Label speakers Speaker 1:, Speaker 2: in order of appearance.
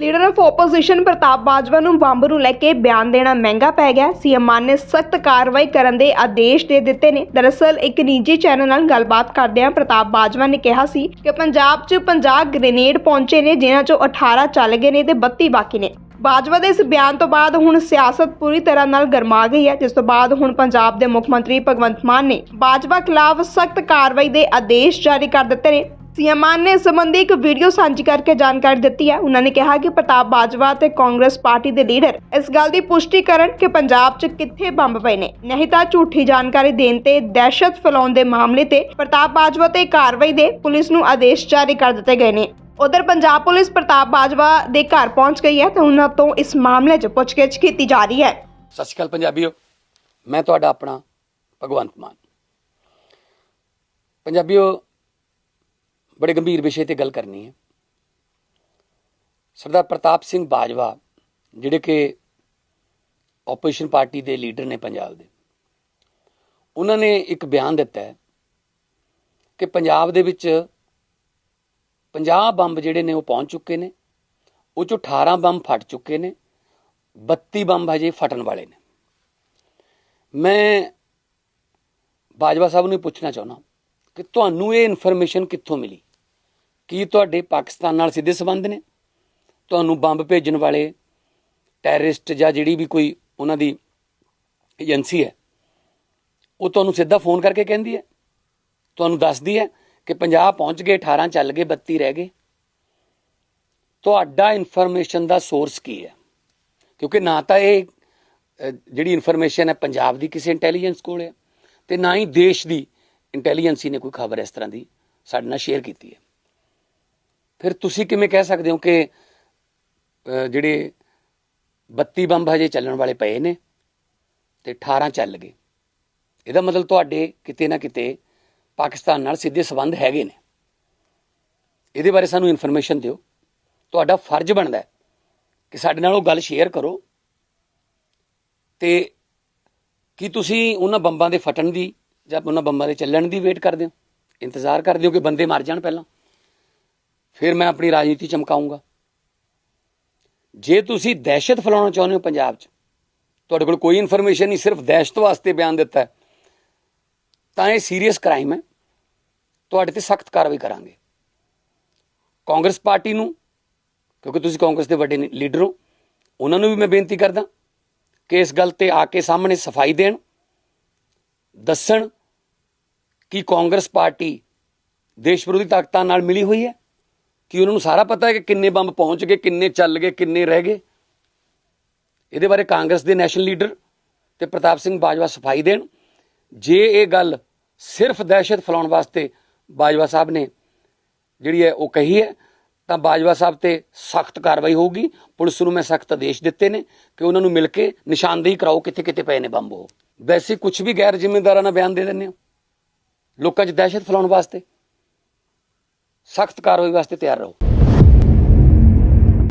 Speaker 1: Leader of opposition Pratap Bajwa ਨੂੰ bomb ਨੂੰ ਲੈ ਕੇ ਬਿਆਨ ਦੇਣਾ ਮਹਿੰਗਾ ਪੈ ਗਿਆ। ਸੀਐਮ ਮਾਨ ਨੇ ਸਖਤ ਕਾਰਵਾਈ ਕਰਨ ਦੇ ਆਦੇਸ਼ ਦੇ ਦਿੱਤੇ ਨੇ। ਦਰਅਸਲ ਇੱਕ ਨਿੱਜੀ ਚੈਨਲ ਨਾਲ ਗੱਲਬਾਤ ਕਰਦਿਆਂ ਪ੍ਰਤਾਪ ਬਾਜਵਾ ਨੇ ਕਿਹਾ ਸੀ ਕਿ ਪੰਜਾਬ 'ਚ 50 ਗ੍ਰੇਨੇਡ ਪਹੁੰਚੇ ਨੇ, ਜਿਨ੍ਹਾਂ 'ਚੋਂ 18 ਚੱਲ ਗਏ ਨੇ ਤੇ 32 ਬਾਕੀ ਨੇ। ਬਾਜਵਾ ਦੇ ਇਸ ਬਿਆਨ ਤੋਂ ਬਾਅਦ ਹੁਣ ਸਿਆਸਤ ਪੂਰੀ ਤਰ੍ਹਾਂ ਨਾਲ ਗਰਮਾ ਗਈ ਹੈ, ਜਿਸ ਤੋਂ ਬਾਅਦ ਹੁਣ ਪੰਜਾਬ ਦੇ ਮੁੱਖ ਮੰਤਰੀ ਭਗਵੰਤ ਮਾਨ ਨੇ ਬਾਜਵਾ ਖਿਲਾਫ ਸਖਤ ਕਾਰਵਾਈ ਦੇ ਆਦੇਸ਼ ਜਾਰੀ ਕਰ ਦਿੱਤੇ ਨੇ। ਸੀਐਮ ਮਾਨ ਨੇ ਇਸ ਸੰਬੰਧੀ ਇੱਕ ਵੀਡੀਓ ਸਾਂਝੀ ਕਰਕੇ ਜਾਣਕਾਰੀ ਦਿੱਤੀ ਹੈ। ਉਹਨਾਂ ਨੇ ਕਿਹਾ ਕਿ ਪ੍ਰਤਾਪ ਬਾਜਵਾ ਤੇ ਕਾਂਗਰਸ ਪਾਰਟੀ ਦੇ ਲੀਡਰ ਇਸ ਗੱਲ ਦੀ ਪੁਸ਼ਟੀ ਕਰਨ ਕਿ ਪੰਜਾਬ 'ਚ ਕਿੱਥੇ ਬੰਬ ਪਏ ਨੇ। ਨਹੀਂ ਤਾਂ ਝੂਠੀ ਜਾਣਕਾਰੀ ਦੇਣ ਤੇ ਦਹਿਸ਼ਤ ਫੈਲਾਉਣ ਦੇ ਮਾਮਲੇ ਤੇ ਪ੍ਰਤਾਪ ਬਾਜਵਾ ਤੇ ਕਾਰਵਾਈ ਦੇ ਪੁਲਿਸ ਨੂੰ ਆਦੇਸ਼ ਜਾਰੀ ਕਰ ਦਿੱਤੇ ਗਏ ਨੇ। ਉਧਰ ਪੰਜਾਬ ਪੁਲਿਸ ਪ੍ਰਤਾਪ ਬਾਜਵਾ ਦੇ ਘਰ ਪਹੁੰਚ ਗਈ ਹੈ ਤੇ ਉਹਨਾਂ ਤੋਂ ਇਸ ਮਾਮਲੇ 'ਚ ਪੁੱਛਗਿੱਛ ਕੀਤੀ ਜਾ ਰਹੀ ਹੈ।
Speaker 2: ਸਤਿ ਸ਼੍ਰੀ ਅਕਾਲ ਪੰਜਾਬੀਓ, ਮੈਂ ਤੁਹਾਡਾ ਆਪਣਾ ਭਗਵੰਤ ਮਾਨ। ਪੰਜਾਬੀਓ ਬੜੇ ਗੰਭੀਰ ਵਿਸ਼ੇ ਤੇ ਗੱਲ ਕਰਨੀ ਹੈ। ਸਰਦਾਰ ਪ੍ਰਤਾਪ ਸਿੰਘ ਬਾਜਵਾ, ਜਿਹੜੇ ਕਿ ਆਪੋਜੀਸ਼ਨ ਪਾਰਟੀ ਦੇ ਲੀਡਰ ਨੇ ਪੰਜਾਬ ਦੇ, ਉਹਨਾਂ ਨੇ ਇੱਕ ਬਿਆਨ ਦਿੱਤਾ ਹੈ ਕਿ ਪੰਜਾਬ ਦੇ ਵਿੱਚ 50 ਬੰਬ ਜਿਹੜੇ ਨੇ ਉਹ ਪਹੁੰਚ ਚੁੱਕੇ ਨੇ, ਉਹ ਚੋਂ 18 ਬੰਬ ਫਟ ਚੁੱਕੇ ਨੇ 32 ਬੰਬ ਹਜੇ ਫਟਣ ਵਾਲੇ ਨੇ। ਮੈਂ ਬਾਜਵਾ ਸਾਹਿਬ ਨੂੰ ਪੁੱਛਣਾ ਚਾਹੁੰਦਾ ਕਿ ਤੁਹਾਨੂੰ ਇਹ ਇਨਫੋਰਮੇਸ਼ਨ ਕਿੱਥੋਂ ਮਿਲੀ? ਕੀ ਤੁਹਾਡੇ ਪਾਕਿਸਤਾਨ ਨਾਲ ਸਿੱਧੇ ਸੰਬੰਧ ਨੇ? ਤੁਹਾਨੂੰ ਬੰਬ ਭੇਜਣ ਵਾਲੇ ਟੈਰਰਿਸਟ ਜਾਂ ਜਿਹੜੀ ਵੀ ਕੋਈ ਉਹਨਾਂ ਦੀ ਏਜੰਸੀ ਹੈ, ਉਹ ਤੁਹਾਨੂੰ ਸਿੱਧਾ ਫੋਨ ਕਰਕੇ ਕਹਿੰਦੀ ਹੈ? ਤੁਹਾਨੂੰ ਦੱਸਦੀ ਹੈ ਕਿ 50 ਪਹੁੰਚ ਗਏ 18 ਚੱਲ ਗਏ 32 ਰਹਿ ਗਏ। ਤੁਹਾਡਾ ਇਨਫੋਰਮੇਸ਼ਨ ਦਾ ਸੋਰਸ ਕੀ ਹੈ? ਕਿਉਂਕਿ ਨਾ ਤਾਂ ਇਹ ਜਿਹੜੀ ਇਨਫੋਰਮੇਸ਼ਨ ਹੈ ਪੰਜਾਬ ਦੀ ਕਿਸੇ ਇੰਟੈਲੀਜੈਂਸ ਕੋਲ ਹੈ ਤੇ ਨਾ ਹੀ ਦੇਸ਼ ਦੀ ਇੰਟੈਲੀਜੈਂਸੀ ਨੇ ਕੋਈ ਖਬਰ ਇਸ ਤਰ੍ਹਾਂ ਦੀ ਸਾਡੇ ਨਾਲ ਸ਼ੇਅਰ ਕੀਤੀ ਹੈ। ਫਿਰ ਤੁਸੀਂ ਕਿਵੇਂ ਕਹਿ ਸਕਦੇ ਹੋ ਕਿ ਜਿਹੜੇ 32 ਬੰਬ ਹਜੇ ਚੱਲਣ ਵਾਲੇ ਪਏ ਨੇ ਤੇ 18 ਚੱਲ ਗਏ? ਇਹਦਾ ਮਤਲਬ ਤੁਹਾਡੇ ਕਿਤੇ ਨਾ ਕਿਤੇ ਪਾਕਿਸਤਾਨ ਨਾਲ ਸਿੱਧੇ ਸਬੰਧ ਹੈਗੇ ਨੇ। ਇਹਦੇ ਬਾਰੇ ਸਾਨੂੰ ਇਨਫੋਰਮੇਸ਼ਨ ਦਿਓ। ਤੁਹਾਡਾ ਫਰਜ਼ ਬਣਦਾ ਕਿ ਸਾਡੇ ਨਾਲ ਉਹ ਗੱਲ ਸ਼ੇਅਰ ਕਰੋ। ਤੇ ਕੀ ਤੁਸੀਂ ਉਹਨਾਂ ਬੰਬਾਂ ਦੇ ਫਟਣ ਦੀ ਜਾਂ ਉਹਨਾਂ ਬੰਬਾਂ ਦੇ ਚੱਲਣ ਦੀ ਵੇਟ ਕਰਦੇ ਹੋ? ਇੰਤਜ਼ਾਰ ਕਰਦੇ ਹੋ ਕਿ ਬੰਦੇ ਮਰ ਜਾਣ ਪਹਿਲਾਂ? ਫਿਰ ਮੈਂ ਆਪਣੀ ਰਾਜਨੀਤੀ ਚਮਕਾਉਂਗਾ। ਜੇ ਤੁਸੀਂ ਦਹਿਸ਼ਤ ਫੈਲਾਉਣਾ ਚਾਹੁੰਦੇ ਹੋ ਪੰਜਾਬ 'ਚ, ਤੁਹਾਡੇ ਕੋਲ ਕੋਈ ਇਨਫੋਰਮੇਸ਼ਨ ਨਹੀਂ, ਸਿਰਫ ਦਹਿਸ਼ਤ ਵਾਸਤੇ ਬਿਆਨ ਦਿੱਤਾ ਹੈ, ਤਾਂ ਇਹ ਸੀਰੀਅਸ ਕ੍ਰਾਈਮ ਹੈ। ਤੁਹਾਡੇ ਤੇ ਸਖਤ ਕਾਰਵਾਈ ਕਰਾਂਗੇ। ਕਾਂਗਰਸ ਪਾਰਟੀ ਨੂੰ, ਕਿਉਂਕਿ ਤੁਸੀਂ ਕਾਂਗਰਸ ਦੇ ਵੱਡੇ ਲੀਡਰ ਹੋ, ਉਹਨਾਂ ਨੂੰ ਵੀ ਮੈਂ ਬੇਨਤੀ ਕਰਦਾ ਕਿ ਇਸ ਗੱਲ ਤੇ ਆ ਕੇ ਸਾਹਮਣੇ ਸਫ਼ਾਈ ਦੇਣ, ਦੱਸਣ ਕਿ ਕਾਂਗਰਸ ਪਾਰਟੀ ਦੇਸ਼ ਵਿਰੋਧੀ ਤਾਕਤਾਂ ਨਾਲ ਮਿਲੀ ਹੋਈ ਹੈ। ਕਿ ਉਹਨਾਂ ਨੂੰ ਸਾਰਾ ਪਤਾ ਹੈ ਕਿ ਕਿੰਨੇ ਬੰਬ ਪਹੁੰਚ ਗਏ, ਕਿੰਨੇ ਚੱਲ ਗਏ, ਕਿੰਨੇ ਰਹਿ ਗਏ। ਇਹਦੇ ਬਾਰੇ ਕਾਂਗਰਸ ਦੇ ਨੈਸ਼ਨਲ ਲੀਡਰ ਤੇ ਪ੍ਰਤਾਪ ਸਿੰਘ ਬਾਜਵਾ ਸਫ਼ਾਈ ਦੇਣ। ਜੇ ਇਹ ਗੱਲ ਸਿਰਫ ਦਹਿਸ਼ਤ ਫੈਲਾਉਣ ਵਾਸਤੇ ਬਾਜਵਾ ਸਾਹਿਬ ਨੇ ਜਿਹੜੀ ਹੈ ਉਹ ਕਹੀ ਹੈ, ਤਾਂ ਬਾਜਵਾ ਸਾਹਿਬ ਤੇ ਸਖਤ ਕਾਰਵਾਈ ਹੋਊਗੀ। ਪੁਲਿਸ ਨੂੰ ਮੈਂ ਸਖਤ ਆਦੇਸ਼ ਦਿੱਤੇ ਨੇ ਕਿ ਉਹਨਾਂ ਨੂੰ ਮਿਲ ਕੇ ਨਿਸ਼ਾਨਦੇਹੀ ਕਰਾਓ ਕਿੱਥੇ ਕਿੱਥੇ ਪਏ ਨੇ ਬੰਬ ਉਹ। ਵੈਸੇ ਕੁਝ ਵੀ ਗੈਰ ਜ਼ਿੰਮੇਦਾਰਾਂ ਨਾਲ ਬਿਆਨ ਦੇ ਦਿੰਦੇ ਹੋ। ਲੋਕਾਂ 'ਚ ਦਹਿਸ਼ਤ ਫੈਲਾਉਣ ਵਾਸਤੇ। ਸਖਤ ਕਾਰਵਾਈ ਵਾਸਤੇ ਤਿਆਰ ਰਹੋ।